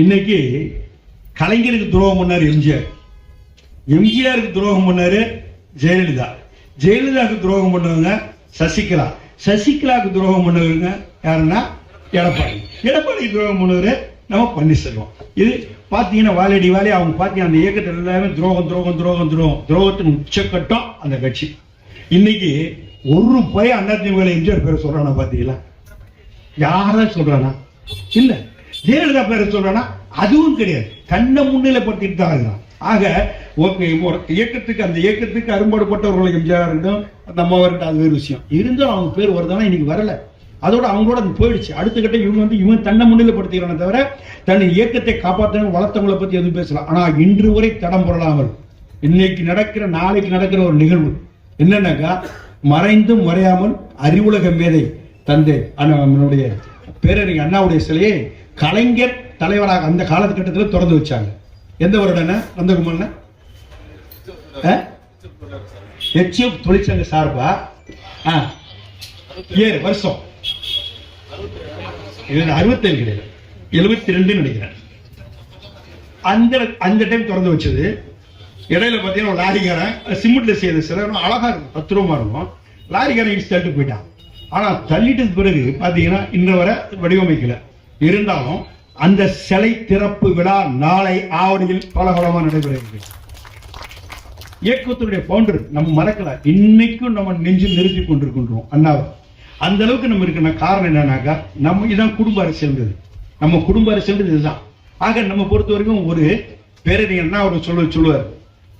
இன்னைக்கு கலைஞருக்கு துரோகம் பண்ணார் எம்ஜிஆர். எம்ஜிஆருக்கு துரோகம் பண்ணாரு ஜெயலலிதா. ஜெயலலிதாவுக்கு துரோகம் பண்ணவங்க சசிகலா. சசிகலாவுக்கு துரோகம் பண்ணவங்க யாருன்னா எடப்பாடி. எடப்பாடிக்கு துரோகம் பண்ணவர் நம்ம பன்னீர்செல்வம். இது பார்த்தீங்கன்னா வாலடி வாலி அவங்க பார்த்தீங்கன்னா அந்த இயக்கத்தில் எல்லாமே துரோகம் துரோகம் துரோகம் துரோகம். துரோகத்தின் உச்சக்கட்டம் அந்த கட்சி. இன்னைக்கு ஒரு பையன் அதிமுக எம்ஜிஆர் பேர் சொல்றானா பார்த்தீங்களா யாரும் சொல்றானா? இல்லை. ஜெயலலிதா பேரை சொல்றேன்னா அதுவும் கிடையாது. தன்னை முன்னிலைப்படுத்திட்டு தான் இருக்கிறான். ஆக ஓகே இயக்கத்துக்கு அந்த இயக்கத்துக்கு அரும்பாடுபட்டவர்கள் எம்ஜிஆர் இருந்தும் நம்ம வரட்டும் அது வேறு விஷயம். இருந்தாலும் அவங்க பேர் வருதானா இன்னைக்கு வரல. அதோட அவங்களோட அது போயிடுச்சு. அடுத்த கட்டம் இவங்க வந்து இவன் தன்னை முன்னிலைப்படுத்திக்கிறானே தவிர தன் இயக்கத்தை காப்பாற்றணும் வளர்த்தவங்களை பத்தி எதுவும் பேசலாம் ஆனா இன்று வரை தடம் புரளாமல் இன்னைக்கு நடக்கிற நாளைக்கு நடக்கிற ஒரு நிகழ்வு என்னன்னாக்கா மறைந்தும் மறையாமல் அறிவுலக மேதை தந்தை அண்ணா- நம்மளுடைய பேரறிஞர் அண்ணாவுடைய சிலையை கலைஞர் தலைவராக அந்த காலகட்டத்தில் திறந்து வச்சாங்க. எந்த வருடம்னா நந்தகுமார் ஹெச்எஃப் தொழிற்சங்க சார்பா? ஆ, ஏழு வருஷம். இது அறுபத்தேழு கிடையாது. எழுபத்தி ரெண்டு நினைக்கிறேன். அந்த அந்த டைம் திறந்து வச்சது. இடையில பார்த்தீங்கன்னா ஒரு லாரிக்காரன் சிமெண்ட்ல செய்யறது சில அழகா இருக்கும் தத்ரூபமா இருக்கும். லாரிக்காரன் இடிச்சு தள்ளிட்டு போயிட்டான். ஆனா தள்ளிட்டது பிறகு பாத்தீங்கன்னா இன்ன வரை வடிவமைக்கல. இருந்தாலும் அந்த சிலை திறப்பு விழா நாளை ஆவணியில் பலகலமா நடைபெறுகிறது. இயக்கத்தினுடைய பவுண்டர் நம்ம மறக்கல. இன்னைக்கும் நம்ம நெஞ்சில் நிறுத்தி கொண்டிருக்கின்றோம். அண்ணாவை. அந்த அளவுக்கு நம்ம இருக்கிற காரணம் என்னன்னாக்கா நம்ம இதான் குடும்ப அரசியல்ன்றது. நம்ம குடும்ப அரசியல்ன்றது இதுதான். ஆக நம்ம பொறுத்த வரைக்கும் ஒரு பேரறிஞர்னா அவர் சொல்ல சொல்லுவார்.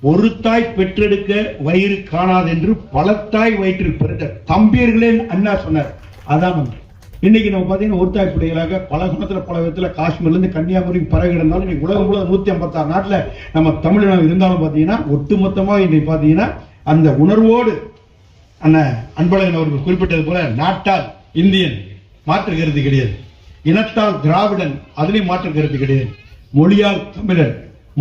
ஒரு தாய் பெற்றெடுக்க வயிறு காணாது என்று பல தாய் வயிற்றில் பிறந்த தம்பியர்களே அண்ணா சொன்னார். அதான் நம்ம இன்னைக்கு நம்ம பார்த்தீங்கன்னா ஒருத்தாய் பிள்ளைகளாக பல குணத்துல பல விதத்துல காஷ்மீர்ல இருந்து கன்னியாகுமரி பறவை இருந்தாலும் இன்னைக்கு உலகம் முழுவதும் நூத்தி ஐம்பத்தாறு நாட்டுல நம்ம தமிழ்நாடு இருந்தாலும் பாத்தீங்கன்னா ஒட்டுமொத்தமா இன்னைக்கு பாத்தீங்கன்னா அந்த உணர்வோடு அண்ணன் அன்பழகன் அவர்கள் குறிப்பிட்டது போல நாட்டால் இந்தியன் மாற்று கருத்து கிடையாது. இனத்தால் திராவிடன் அதுலேயும் மாற்று கருத்து கிடையாது. மொழியால் தமிழன்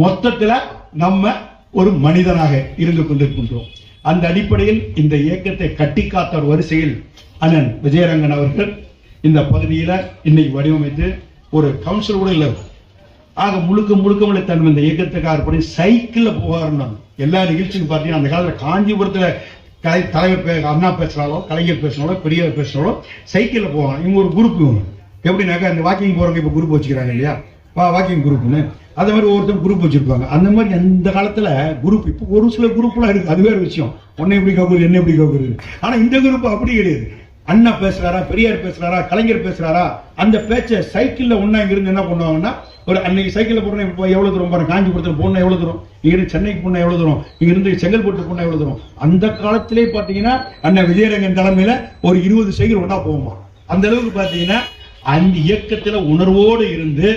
மொத்தத்துல நம்ம ஒரு மனிதனாக இருந்து கொண்டிருக்கின்றோம். அந்த அடிப்படையில் இந்த இயக்கத்தை கட்டி காத்த ஒரு வரிசையில் அண்ணன் விஜயரங்கன் அவர்கள் இந்த பகுதியில் இன்னைக்கு வடிவமைத்து ஒரு கவுன்சில் கூட இல்லை. ஆக முழுக்க முழுக்க முழுக்க தன்மை இந்த இயக்கத்துக்கு அர்ப்பணி சைக்கிளில் போவாருன்னு எல்லா நிகழ்ச்சியும் பார்த்தீங்கன்னா அந்த காலத்தில் காஞ்சிபுரத்தில் கலை தலைவர் பே- அண்ணா பேசுகிறாலோ கலைஞர் பேசுனாலோ பெரியவர் பேசுனாலோ சைக்கிளில் போவாங்க. இவங்க ஒரு குரூப் இவங்க. எப்படின்னாக்கா இந்த வாக்கிங் போகிறவங்க இப்போ குரூப் வச்சுக்கிறாங்க இல்லையா? வா வாக்கிங் குரூப்னு அதே மாதிரி ஒவ்வொருத்தரும் குரூப் வச்சுருப்பாங்க. அந்த மாதிரி அந்த காலத்தில் குரூப் இப்போ ஒரு சில குரூப்லாம் இருக்குது அது வேறு விஷயம். உன்னை எப்படி கவுக்குறது என்ன எப்படி கவுக்குறது ஆனால் இந்த குரூப் அப்படி கிடையாது. அண்ணா பேசுறாரா பெரியார் பேசுறாரா கலைஞர் பேசுறாரா அந்த பேச்சை சைக்கிள்ல ஒண்ணா இங்கிருந்து என்ன பண்ணுவாங்கன்னா ஒரு அன்னைக்கு சைக்கிள்ல போறோம் இப்போ எவ்வளவு தூரம் பாருங்க காஞ்சிபுரத்துல போனா எவ்வளவு தூரம் இங்க இருந்து சென்னைக்கு போனா எவ்வளவு தூரம் இங்க இருந்து செங்கல்பட்டு போனா எவ்வளவு தூரம் அந்த காலத்திலே பாத்தீங்கன்னா அண்ணன் விஜயரங்கன் தலைமையில ஒரு இருபது சைக்கிள் ஒன்றா போகுமா? அந்த அளவுக்கு பாத்தீங்கன்னா அந்த இயக்கத்துல உணர்வோடு இருந்து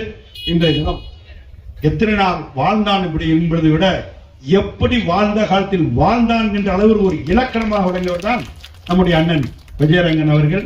இன்றைய தினம் எத்தனை நாள் வாழ்ந்தான் இப்படி என்பதை விட எப்படி வாழ்ந்த காலத்தில் வாழ்ந்தான் என்ற அளவில் ஒரு இலக்கணமாக விளங்கியவர் தான் நம்முடைய அண்ணன். விஜயரங்கன் அவர்கள்.